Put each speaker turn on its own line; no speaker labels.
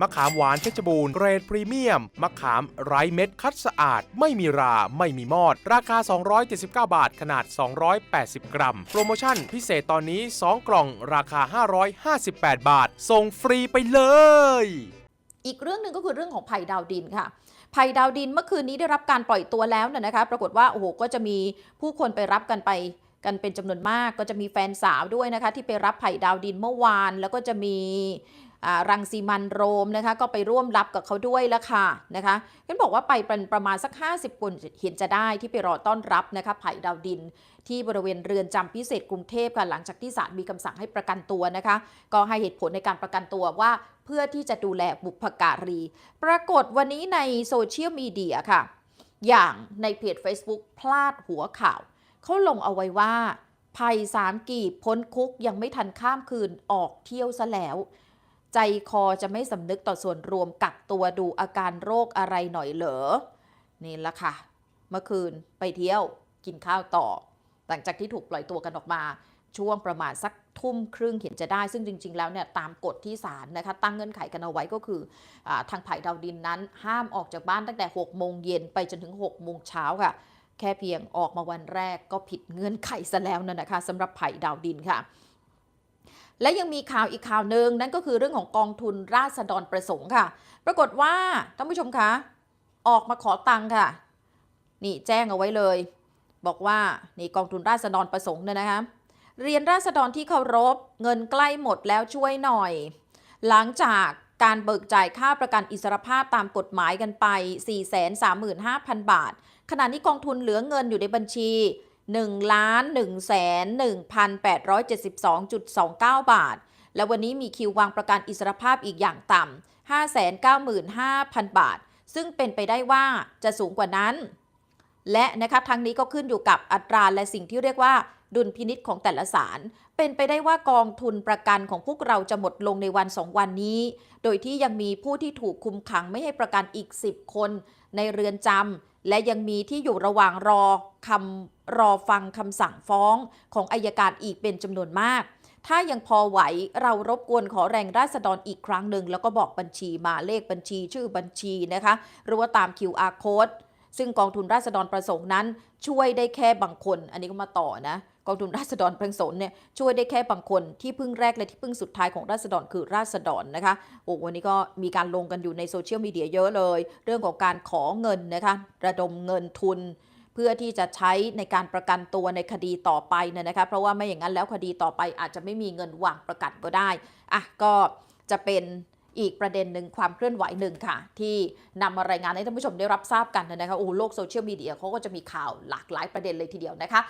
มะขามหวานเพชรบูรณ์เกรดพรีเมียม มะขามไร้เม็ดคัดสะอาด ไม่มีรา ไม่มีมอด ราคา 279 บาท ขนาด 280 กรัม โปรโมชั่นพิเศษตอนนี้ 2 กล่องราคา 558 บาท ส่งฟรีไปเลย
อีกเรื่องหนึ่งก็คือเรื่องของไผ่ดาวดินค่ะไผ่ดาวดินเมื่อคืนนี้ได้รับการปล่อยตัวแล้วนะนะคะ ปรากฏว่าโอ้โหก็จะมีผู้คนไปรับกันไปกันเป็นจำนวนมาก ก็จะมีแฟนสาวด้วยนะคะ ที่ไปรับไผ่ดาวดินเมื่อวาน แล้วก็จะมี รังสีมันโรมนะคะก็ไปร่วมรับกับเขาด้วยแล้วค่ะนะคะกันบอกว่าไปเป็นประมาณสัก 50 คนเห็นจะได้ที่ไปรอต้อนรับนะคะไผ่ดาวดิน ที่บริเวณเรือนจำพิเศษกรุงเทพค่ะหลังจากที่ศาลมีคำสั่งให้ประกันตัวนะคะ ก็ให้เหตุผลในการประกันตัวว่าเพื่อที่จะดูแลบุพการี ปรากฏวันนี้ในโซเชียลมีเดียค่ะ อย่างในเพจ Facebook พลาดหัวข่าวเขาลงเอาไว้ว่าภัยสามกีบพ้นคุกยังไม่ทันข้ามคืนออกเที่ยวซะแล้ว ใจคอจะไม่สำนึกต่อส่วนรวมกักตัวดูอาการโรคอะไรหน่อยเหรอ นี่ละค่ะ เมื่อคืนไปเที่ยวกินข้าวต่อ หลังจากที่ถูกปล่อยตัวกันออกมา ช่วงประมาณสักทุ่มครึ่งเห็นจะได้ซึ่งจริง ๆ แล้วเนี่ยตามกฎที่ศาลนะคะ ตั้งเงื่อนไขกันเอาไว้ก็คืออทางไผ่ดาวดินนั้น ห้ามออกจากบ้านตั้งแต่6โมงเย็นไปจนถึง6โมงเช้าค่ะ แค่เพียงออกมาวันแรกก็ผิดเงื่อนไขซะแล้วนั่นนะคะสำหรับไผ่ดาวดินค่ะ และยังมีข่าวอีกข่าวหนึ่งนั่นก็คือเรื่องของกองทุนราษฎรประสงค์ค่ะ ปรากฏว่าท่านผู้ชมคะออกมาขอตังค์ค่ะ นี่แจ้งเอาไว้เลย บอกว่านี่กองทุนราษฎรประสงค์เนี่ยนะคะเรียนราษฎรที่เคารพเงินใกล้หมดแล้วช่วยหน่อย หลังจากการเบิกจ่ายค่าประกันอิสรภาพตามกฎหมายกันไป 435,000 บาท ขณะนี้กองทุนเหลือเงินอยู่ในบัญชี 1ล้าน1แสน1,872.29 บาท และวันนี้มีคิววางประกันอิสรภาพอีกอย่างต่ำ595,000 บาท ซึ่งเป็นไปได้ว่าจะสูงกว่านั้น และนะคะทั้งนี้ก็ขึ้นอยู่กับอัตราและสิ่งที่เรียกว่าดุลพินิษของแต่ละศาลเป็นไปได้ว่ากองทุนประกันของพวกเราจะหมดลงในวันสองวันนี้ โดยที่ยังมีผู้ที่ถูกคุมขังไม่ให้ประกันอีก 10 คน ในเรือนจำ และยังมีที่อยู่ระหว่างรอคำรอฟังคำสั่งฟ้องของอายการอีกเป็นจำนวนมาก ถ้ายังพอไหวเรารบกวนขอแรงราษฎรอีกครั้งหนึ่ง แล้วก็บอกบัญชีมาเลขบัญชีชื่อบัญชีนะคะหรือว่าตาม QR code ซึ่งกองทุนราษฎรประสงค์นั้น ช่วยได้แค่บางคน อันนี้ก็มาต่อนะ กองทุนราษฎรประสงค์เนี่ยช่วยได้แค่บางคนที่พึ่งแรกและที่พึ่งสุดท้ายของราษฎรคือราษฎรนะคะโอ้วันนี้ก็มีการลงกันอยู่ในโซเชียลมีเดียเยอะเลย เรื่องของการขอเงินนะคะระดมเงินทุนเพื่อที่จะใช้ในการประกันตัวในคดีต่อไปเนี่ยนะคะ เพราะว่าไม่อย่างนั้นแล้วคดีต่อไปอาจจะไม่มีเงินวางประกันก็ได้อะก็จะเป็น อีกประเด็นหนึ่งความเคลื่อนไหวหนึ่งค่ะ ที่นำมารายงานให้ท่านผู้ชมได้รับทราบกันนะคะโอ้โหโลกโซเชียลมีเดียเขาก็จะมีข่าวหลากหลายประเด็นเลยทีเดียวนะคะ